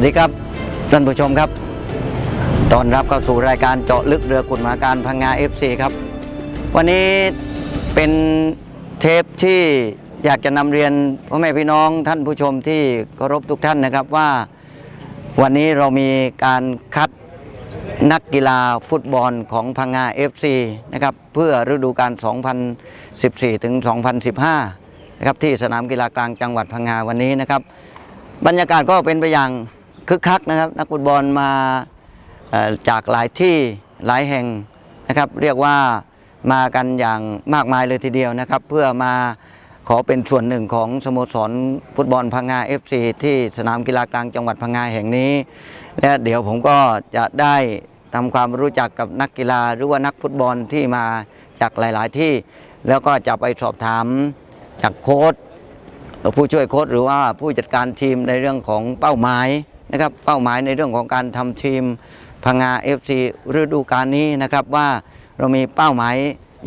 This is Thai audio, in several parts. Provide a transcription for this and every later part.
วัสดีครับท่านผู้ชมครับ ตอนรับเข้าสู่รายการเจาะลึกเรือกุฎหมาการพังงา FC ครับ วันนี้เป็นเทปที่อยากจะนำเรียนพ่อแม่พี่น้องท่านผู้ชมที่เคารพทุกท่านนะครับว่า วันนี้เรามีการคัดนักกีฬาฟุตบอลของพังงา FC นะครับเพื่อฤดูกาล 2014 ถึง 2015 นะครับที่สนามกีฬากลางจังหวัดพังงาวันนี้นะครับ บรรยากาศก็เป็นไปอย่าง คึกคักนะครับ นักฟุตบอลมาจากหลายที่หลายแห่งนะครับ เรียกว่ามากันอย่างมากมายเลยทีเดียวนะครับ เพื่อมาขอเป็นส่วนหนึ่งของสโมสรฟุตบอลพังงา FC ที่สนามกีฬากลางจังหวัดพังงาแห่งนี้ และเดี๋ยวผมก็จะได้ทำความรู้จักกับนักกีฬาหรือว่านักฟุตบอลที่มาจากหลาย ๆ ที่ แล้วก็จะไปสอบถามจากโค้ชผู้ช่วยโค้ชหรือว่าผู้จัดการทีมในเรื่องของเป้าหมาย นะครับเป้าหมายในเรื่องของการทำทีมพังงา FC ฤดูกาลนี้นะครับว่าเรามีเป้าหมาย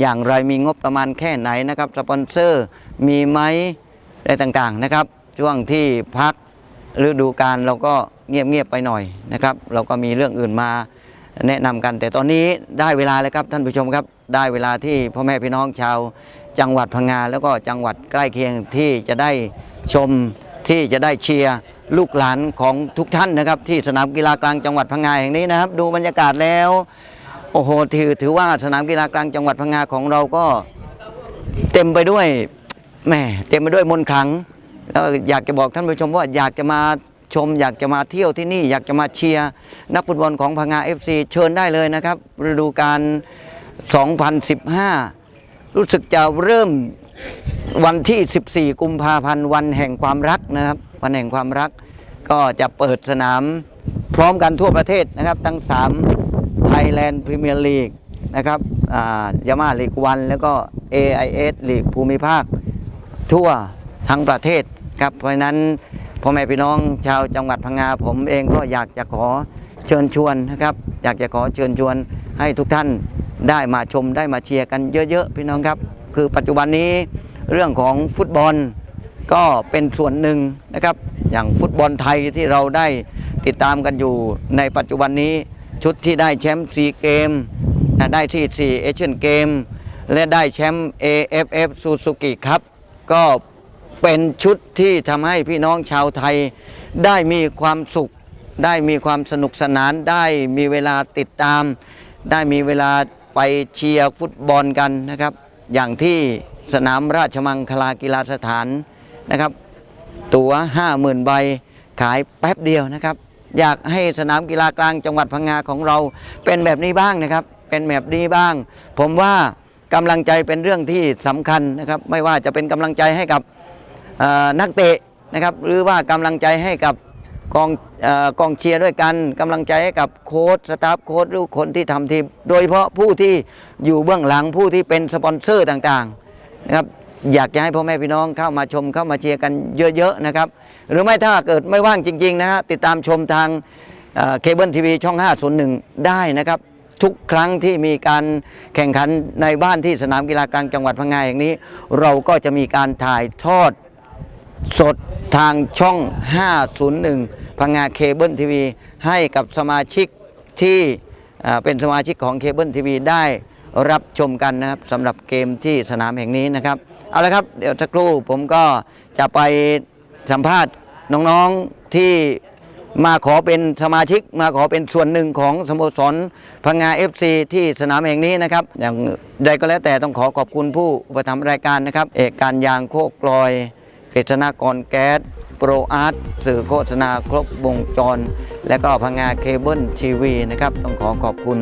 อย่างไรมีงบประมาณแค่ไหนนะครับสปอนเซอร์มีไหมอะไรต่างๆนะครับ ช่วงที่พักฤดูกาลเราก็เงียบๆไปหน่อยนะครับ เราก็มีเรื่องอื่นมาแนะนำกัน แต่ตอนนี้ได้เวลาแล้วครับท่านผู้ชมครับ ได้เวลาที่พ่อแม่พี่น้องชาว จังหวัดพังงาแล้วก็จังหวัดใกล้เคียงที่จะได้ชมที่จะได้เชียร์ ลูกหลานของทุกท่านนะครับ ที่สนามกีฬากลางจังหวัดพังงาแห่งนี้นะครับ ดูบรรยากาศแล้วโอ้โหถือถือว่าสนามกีฬากลางจังหวัดพังงาของเราก็เต็มไปด้วยแหมเต็มไปด้วยมนต์ขลังแล้วอยากจะบอกท่านผู้ชมว่าอยากจะมาชม อยากจะมาเที่ยวที่นี่ อยากจะมาเชียร์นักฟุตบอลของพังงา FC เชิญได้เลยนะครับฤดูกาล 2015 รู้สึกจะเริ่มวันที่ 14 กุมภาพันธ์วันแห่งความรักนะครับ วันแห่งความรัก ก็จะเปิดสนามพร้อมกันทั่วประเทศนะครับ ทั้ง 3 Thailand Premier League นะครับยามาลีกวันแล้วก็ AIS ลีกภูมิภาค ทั่วทั้งประเทศครับ เพราะฉะนั้นพ่อแม่พี่น้องชาวจังหวัดพังงาผมเองก็อยากจะขอเชิญชวนนะครับ อยากจะขอเชิญชวนให้ทุกท่านได้มาชมได้มาเชียร์กันเยอะๆ พี่น้องครับ คือปัจจุบันนี้เรื่องของฟุตบอลก็เป็นส่วนหนึ่งนะครับ อย่างฟุตบอลไทยที่เราได้ติดตามกันอยู่ในปัจจุบันนี้ชุดที่ได้แชมป์ซีเกมได้ที่4เอเชียนเกมและได้แชมป์ AFF ซูซูกิครับ ก็เป็นชุดที่ทำให้พี่น้องชาวไทย ได้มีความสุข ได้มีความสนุกสนาน ได้มีเวลาติดตาม ได้มีเวลาไปเชียร์ฟุตบอลกันนะครับ อย่างที่สนามราชมังคลากีฬาสถานนะครับ ตั๋ว50,000 ใบขายแป๊บเดียวนะครับ อยากให้สนามกีฬากลางจังหวัดพังงาของเราเป็นแบบนี้บ้างนะครับ เป็นแบบนี้บ้าง ผมว่ากำลังใจเป็นเรื่องที่สำคัญนะครับ ไม่ว่าจะเป็นกำลังใจให้กับนักเตะนะครับหรือว่ากำลังใจให้กับกองอกองเชียร์ด้วยกันกำลังใจให้กับโค้ชสตาฟโค้ชหรือคนที่ทำทีม โดยเฉพาะผู้ที่อยู่เบื้องหลังผู้ที่เป็นสปอนเซอร์ต่างๆนะครับ อยากจะให้พ่อแม่พี่น้องเข้ามาชมเข้ามาเชียร์กันเยอะๆนะครับ หรือไม่ถ้าเกิดไม่ว่างจริงๆนะฮะติดตามชมทางเคเบิลทีวีช่อง 501 ได้นะครับ ทุกครั้งที่มีการแข่งขันในบ้านที่สนามกีฬากลางจังหวัดพังงาอย่างนี้ เราก็จะมีการถ่ายทอดสดทางช่อง 501 พังงาเคเบิลทีวีให้กับสมาชิกที่เป็นสมาชิกของเคเบิลทีวีได้รับชมกันนะครับสำหรับเกมที่สนามแห่งนี้นะครับ เอาละครับเดี๋ยวสักครู่ผมก็จะไปสัมภาษณ์น้องๆที่มาขอเป็นสมาชิกมาขอเป็นส่วนหนึ่งของสโมสรพังงา FC ที่สนามแห่งนี้นะครับ อย่างใดก็แล้วแต่ต้องขอขอบคุณผู้อุปถัมภ์รายการนะครับ เอกการยางโคกลอยกฤษณากรแก๊สโปรอาร์ตสื่อโฆษณาครบวงจร และก็พังงาเคเบิลทีวีนะครับ ต้องขอขอบคุณ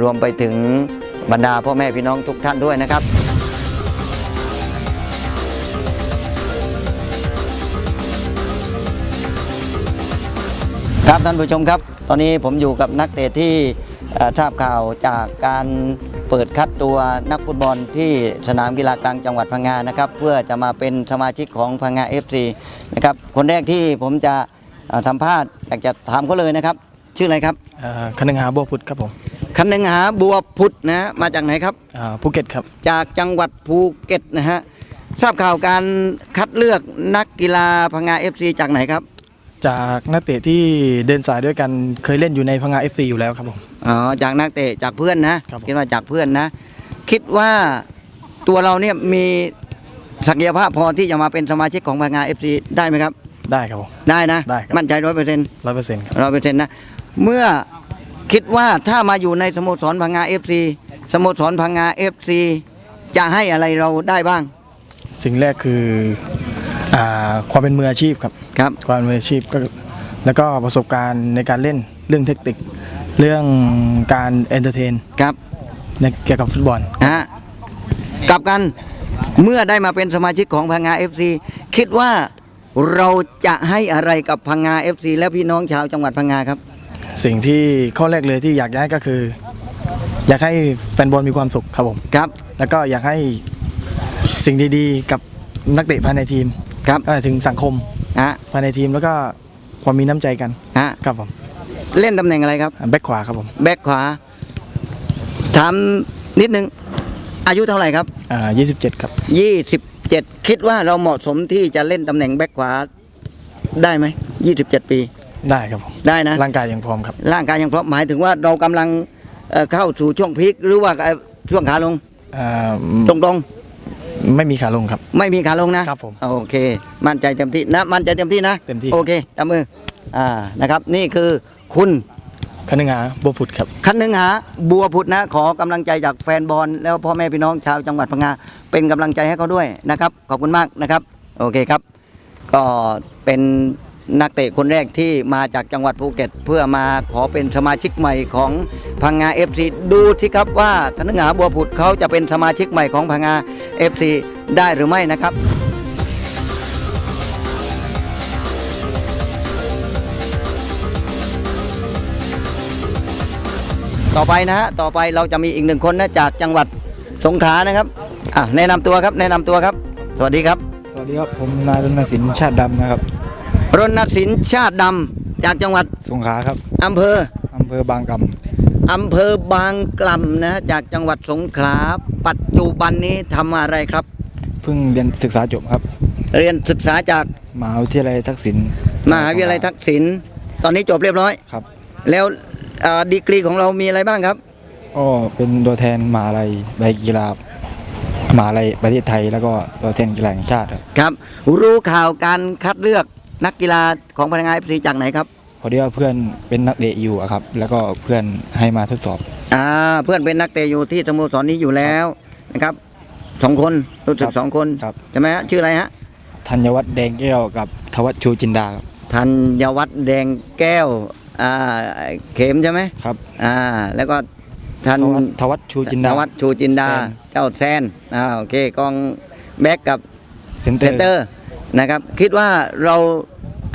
รวมไปถึงบรรดาพ่อแม่พี่น้องทุกท่านด้วยนะครับ ครับท่านผู้ชมครับ ตอนนี้ผมอยู่กับนักเตะที่เอ่อทราบข่าวจากการเปิดคัดตัวนักฟุตบอลที่สนามกีฬากลางจังหวัดพังงานะครับ เพื่อจะมาเป็นสมาชิกของพังงา FC นะครับคนแรกที่ผมจะเอ่อสัมภาษณ์อยากจะถามเขาเลยนะครับ ชื่ออะไรครับเอ่อคนึงหาบัวพุทธครับผมคันหนึ่งหาบัวพุทธนะฮะมาจากไหนครับอ่าภูเก็ตครับ จากจังหวัดภูเก็ตนะฮะทราบข่าวการคัดเลือกนักกีฬาพังงา FC จากไหนครับ จากนักเตะที่เดินสายด้วยกันเคยเล่นอยู่ในพังงา FC อยู่แล้วครับผม อ๋อจากนักเตะจากเพื่อนนะครับผม คิดว่าจากเพื่อนนะ คิดว่าตัวเราเนี่ยมีศักยภาพพอที่จะมาเป็นสมาชิกของพังงาเอฟซีได้ไหมครับ ได้ครับผม ได้นะ ได้ครับ มั่นใจร้อยเปอร์เซ็นต์ร้อยเปอร์เซ็นต์ครับ ร้อยเปอร์เซ็นต์นะ เมื่อคิดว่าถ้ามาอยู่ในสโมสรพังงาเอฟซีสโมสรพังงาเอฟซีจะให้อะไรเราได้บ้าง สิ่งแรกคืออ่า ความเป็นมืออาชีพครับครับความเป็นมืออาชีพก็แล้วก็ประสบการณ์ในการเล่นเรื่องเทคนิคเรื่องการเอนเตอร์เทนครับในเกี่ยวกับฟุตบอลนะฮะกลับกันเมื่อได้มาเป็นสมาชิกของพังงาเอฟซีคิดว่าเราจะให้อะไรกับพังงาเอฟซีและพี่น้องชาวจังหวัดพังงาครับ สิ่งที่ข้อแรกเลยที่อยากให้ก็คือ อยากให้แฟนบอลมีความสุขครับผมครับ แล้วก็อยากให้สิ่งดีๆ กับนักเตะภายในทีม ครับก็หมายถึงสังคมฮะภายในทีมแล้วก็ความมีน้ำใจกันฮะครับผมเล่นตำแหน่งอะไรครับแบ็คขวาครับผมแบ็คขวาถามนิดนึงอายุเท่าไหร่ครับอ่า27 ครับ 27 คิดว่าเราเหมาะสมที่จะเล่นตำแหน่งแบ็คขวาได้ไหม27 ปีได้ครับผมได้นะร่างกายยังพร้อมครับ ร่างกายยังพร้อมหมายถึงว่าเรากำลังเอ่อเข้าสู่ช่วงพีคหรือว่าเอ่อช่วงขาลงอ่าตรง ไม่มีขาลงครับๆไม่มีขาลงนะครับผมโอเค มั่นใจเต็มที่นะ มั่นใจเต็มที่นะเต็มที่ โอเคตามมืออ่านะครับ นี่คือคุณคนึงหาบัวผุดครับคันหนึ่งหาบัวพุทธนะ ขอกำลังใจจากแฟนบอลแล้วพ่อแม่พี่น้องชาวจังหวัดพังงาเป็นกำลังใจให้เขาด้วยนะครับ ขอบคุณมากนะครับ โอเคครับ ก็เป็น นักเตะคนแรกที่มาจากจังหวัดภูเก็ต เพื่อมาขอเป็นสมาชิกใหม่ของพังงา FC ดูสิครับว่าคณะหาบัวผุดเขาจะเป็นสมาชิกใหม่ของพังงา FC ได้หรือไม่นะครับต่อไปนะฮะ ต่อไปเราจะมีอีกหนึ่งคนนะจากจังหวัดสงขลานะครับอะแนะนำตัวครับ แนะนำตัวครับ สวัสดีครับ สวัสดีครับ ผมนายรณสินชาติดำนะครับ รณสินชาติดำจากจังหวัดสงขลาครับอำเภออำเภอบางกอำเภอบางกล่ำนะจากจังหวัดสงขลาปัจจุบันนี้ทำอะไรครับำเพิ่งเรียนศึกษาจบครับ เรียนศึกษาจากมหาวิทยาลัยทักษิณมหาวิทยาลัยทักษิณตอนนี้จบเรียบร้อยครับ แล้วเอ่อดีกรีของเรามีอะไรบ้างครับก็เป็นตัวแทนมหาลัยใบกีฬามหาลัยประเทศไทยแล้วก็ตัวแทนกีฬาแห่งชาติครับครับ รู้ข่าวการคัดเลือก นักกีฬาของพนักงานเอฟซีจากไหนครับพอดีว่าเพื่อนเป็นนักเตะอยู่อะครับ แล้วก็เพื่อนให้มาทดสอบอ่าเพื่อนเป็นนักเตะอยู่ที่สโมสรนี้อยู่แล้วนะครับสองคนรู้สึกครับสองคนครับใช่ไหมฮะชื่ออะไรฮะธัญวัฒน์แดงแก้วกับทวัชชูจินดาครับธัญวัฒน์แดงแก้วอ่าเข็มใช่ไหมครับอ่าแล้วก็ทันทวัชทวัชชูจินดาธวัฒน์ชูจินดาแซนเจ้าแซนอ่าโอเคกองแบ็กกับเซนเตเซอนเตอร์ร์นะครับ คิดว่าเรา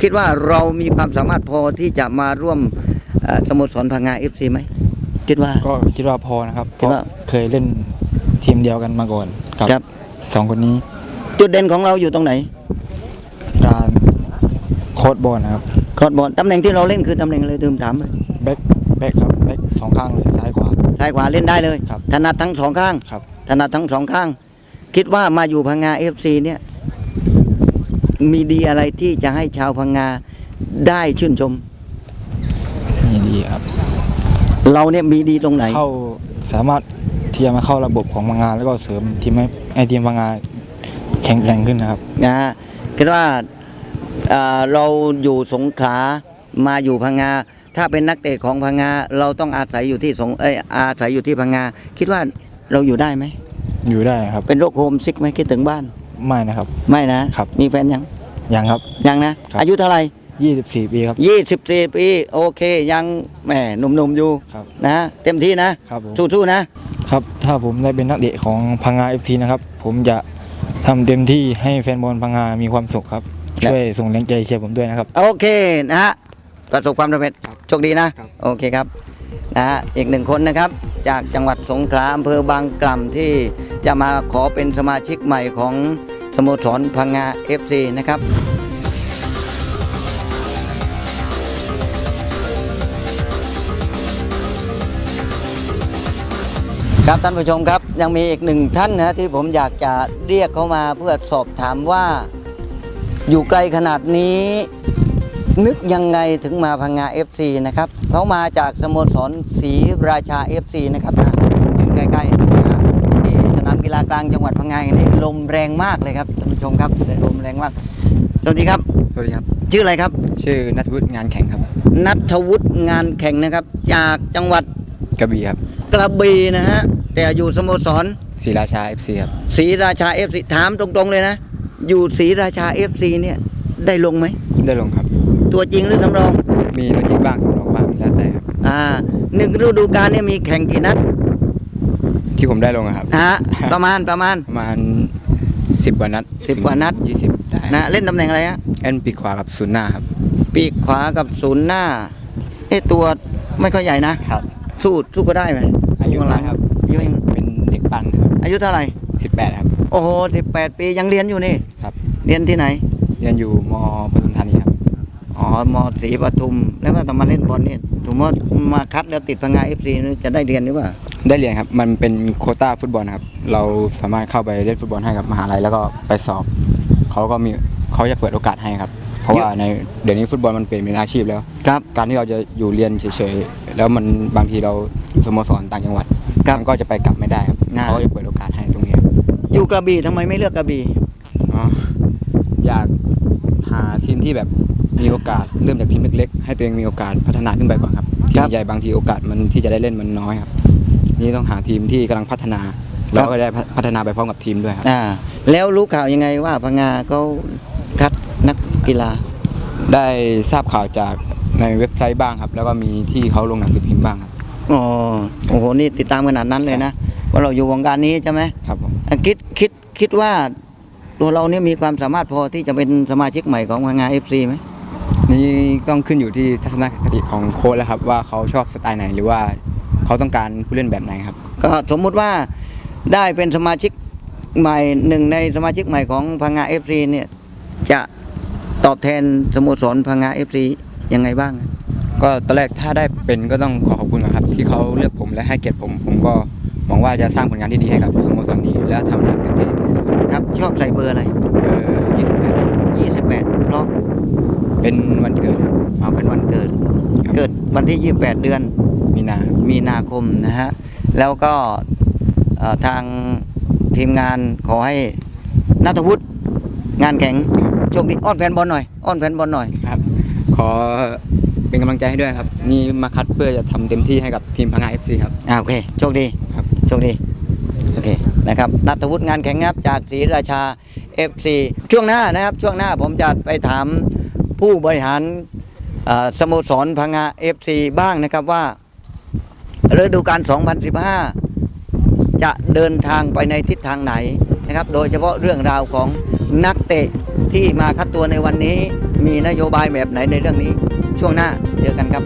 คิดว่าเรามีความสามารถพอที่จะมาร่วมเอ่อสโมสรพังงาเอฟซีไหมคิดว่า ก็คิดว่าพอนะครับเพคิดราะว่าเคยเล่นทีมเดียวกันมาก่อนกับครับสองคนนี้ จุดเด่นของเราอยู่ตรงไหน การโค้ดบอลนะครับคอร์ดบอลตำแหน่งที่เราเล่นคือตำแหน่งอะไรตืมถามเลยแบ็คแบ็คครับแบ็คสองข้างเลยซ้ายขวาซ้ายขวาเล่นได้เลยครับถนัดทั้งสองข้างครับถนัดทั้งสองข้าง คิดว่ามาอยู่พังงาเอฟซีเนี่ย มีดีอะไรที่จะให้ชาวพังงาได้ชื่นชมนี่ดีครับ เราเนี่ยมีดีตรงไหน เข้าสามารถที่จะมาเข้าระบบของบางงานแล้วก็เสริมทีมให้ให้ทีมบางงานแข็งแกร่งขึ้นนะครับนะฮะคิดว่าเอ่อเราอยู่สงขลามาอยู่พังงา ถ้าเป็นนักเตะของพังงา เราต้องอาศัยอยู่ที่สงเอยอาศัยอยู่ที่พังงา คิดว่าเราอยู่ได้ไหม อยู่ได้ครับ เป็นโรคโฮมซิกไหมคิดถึงบ้าน ไม่นะครับ ไม่นะครับ มีแฟนยัง ยังครับ ยังนะ ครับ อายุเท่าไหร่24 ปีครับ 24 ปี โอเค ยังแหมหนุ่มๆอยู่ครับ นะ เต็มที่นะ ครับผมสู้ๆนะ ครับ ถ้าผมได้เป็นนักเตะของพังงาเอฟซีนะครับ ผมจะทำเต็มที่ให้แฟนบอลพังงา มีความสุขครับครับช่วยส่งแรงใจเชียร์ผมด้วยนะครับ โอเคนะฮะประสบความสำเร็จโชคดีนะครับโอเคครับ นะฮะอีกหนึ่งคนนะครับ จากจังหวัดสงขลาอำเภอบางกล่ำที่จะมาขอเป็นสมาชิกใหม่ของสโมสรพังงา FC นะครับครับท่านผู้ชมครับยังมีอีกหนึ่งท่านนะที่ผมอยากจะเรียกเขามาเพื่อสอบถามว่า อยู่ไกลขนาดนี้ นึกยังไงถึงมาพังงา FC นะครับเขามาจากสโมสรศรีราชา FC นะครับนะอยู่ใกล้ๆนะฮะที่สนามกีฬากลางจังหวัดพังงาแห่งนี้ลมแรงมากเลยครับท่านผู้ชมครับลมแรงมาก สวัสดีครับ สวัสดีครับ ชื่ออะไรครับ ชื่อนัทวุฒิงานแข่งครับ นัทวุฒิงานแข่งนะครับ จากจังหวัดกระบี่ครับ กระบี่นะฮะแต่อยู่สโมสรศรีราชา FC ครับศรีราชา FC ถามตรงๆเลยนะ อยู่ศรีราชา FC เนี่ยได้ลงไหมได้ลงครับ ตัวจริงหรือสำรอง มีตัวจริงบ้างสำรองบ้างแล้วแต่ครับอ่าหนึ่งฤดูกาลเนี่ยมีแข่งกี่นัดที่ผมได้ลงอะครับฮะ ประมาณประมาณ ประมาณ10กว่านัดสิบกว่านัด ยี่สิบได้นะ เล่นตำแหน่งอะไรฮะ แอนปีกขวากับศูนย์หน้าครับ ปีกขวากับศูนย์หน้าเอ๊ะตัวไม่ค่อยใหญ่นะ ครับ สู้สู้ก็ได้ไหมอายุช่วงหลังครับ อายุยังเป็นเด็กปั้นครับอายุเท่าไหร่18ครับ โอ้โหสิบแปดปียังเรียนอยู่นี่ ครับ เรียนที่ไหน เรียนอยู่มปทุมธานีครับ อ๋อมศรีปทุม แล้วก็ต้องมาเล่นบอลนี่สมมติมาคัดแล้วติดพังงาเอฟซีจะได้เรียนหรือเปล่าได้เรียนครับ มันเป็นโควต้าฟุตบอลครับ เราสามารถเข้าไปเล่นฟุตบอลให้กับมหาลัยแล้วก็ไปสอบ เขาก็มีเขาจะเปิดโอกาสให้ครับ เพราะว่าในเดี๋ยวนี้ฟุตบอลมันเปลี่ยนเป็นอาชีพแล้ว ครับ การที่เราจะอยู่เรียนเฉยๆ แล้วมันบางทีเราอยู่สโมสรต่างจังหวัดครับมันก็จะไปกลับไม่ได้ครับอ่าเขาก็จะเปิดโอกาสให้ตรงนี้ครับอยู่กระบี่ทำไมไม่เลือกกระบี่อ๋ออยากหาทีมที่แบบ มีโอกาสเริ่มจากทีมเล็กๆ ให้ตัวเองมีโอกาสพัฒนาขึ้นไปก่อนครับทีมใหญ่บางทีโอกาสมันที่จะได้เล่นมันน้อยครับ นี่ต้องหาทีมที่กำลังพัฒนาแล้วก็ได้พัฒนาไปพร้อมกับทีมด้วยครับอ่าแล้วรู้ข่าวยังไงว่าพังงาเขาคัดนักกีฬา ได้ทราบข่าวจากในเว็บไซต์บ้างครับ แล้วก็มีที่เขาลงหนังสือพิมพ์บ้างครับอ๋อโอ้โหนี่ติดตามขนาดนั้นเลยนะว่าเราอยู่วงการนี้ใช่ไหมครับผมอะคิดคิดคิดว่าตัวเราเนี่ยมีความสามารถพอที่จะเป็นสมาชิกใหม่ของพังงาเอฟซีไหม นี่ต้องขึ้นอยู่ที่ทัศนคติของโค้ชแล้วครับ ว่าเขาชอบสไตล์ไหนหรือว่าเขาต้องการผู้เล่นแบบไหนครับ ก็สมมุติว่าได้เป็นสมาชิกใหม่หนึ่งในสมาชิกใหม่ของพังงาเอฟซีเนี่ยจะตอบแทนสโมสรพังงาเอฟซียังไงบ้าง ก็ตอนแรกถ้าได้เป็นก็ต้องขอขอบคุณก่อนครับ ที่เขาเลือกผมและให้เกียรติผม ผมก็หวังว่าจะสร้างผลงานที่ดีให้กับสโมสรนี้และทำให้เต็มที่ที่สุดครับชอบใส่เบอร์อะไรเอ่อ28 28เพราะ เป็นวันเกิดครับ เอาเป็นวันเกิด ครับ เกิดวันที่ 28 เดือนมีนามีนาคมนะฮะ แล้วก็เอ่อทางทีมงานขอให้นัทวุฒิงานแข็งโชคดีอ้อนแฟนบอลหน่อยอ้อนแฟนบอลหน่อย ครับ ขอเป็นกำลังใจให้ด้วยครับ นี่มาคัดเพื่อจะทำเต็มที่ให้กับทีมพังงา FC ครับ อ่าโอเคโชคดีครับ โชคดี โอเคนะครับนัทวุฒิงานแข็งครับจากศรีราชา FC ช่วงหน้านะครับ ช่วงหน้าผมจะไปถาม ผู้บริหารสโมสรพังงาเอฟซีบ้างนะครับว่าฤดูกาล 2015 จะเดินทางไปในทิศทางไหนนะครับ โดยเฉพาะเรื่องราวของนักเตะที่มาคัดตัวในวันนี้ มีนโยบายแบบไหนในเรื่องนี้ ช่วงหน้าเจอกันครับ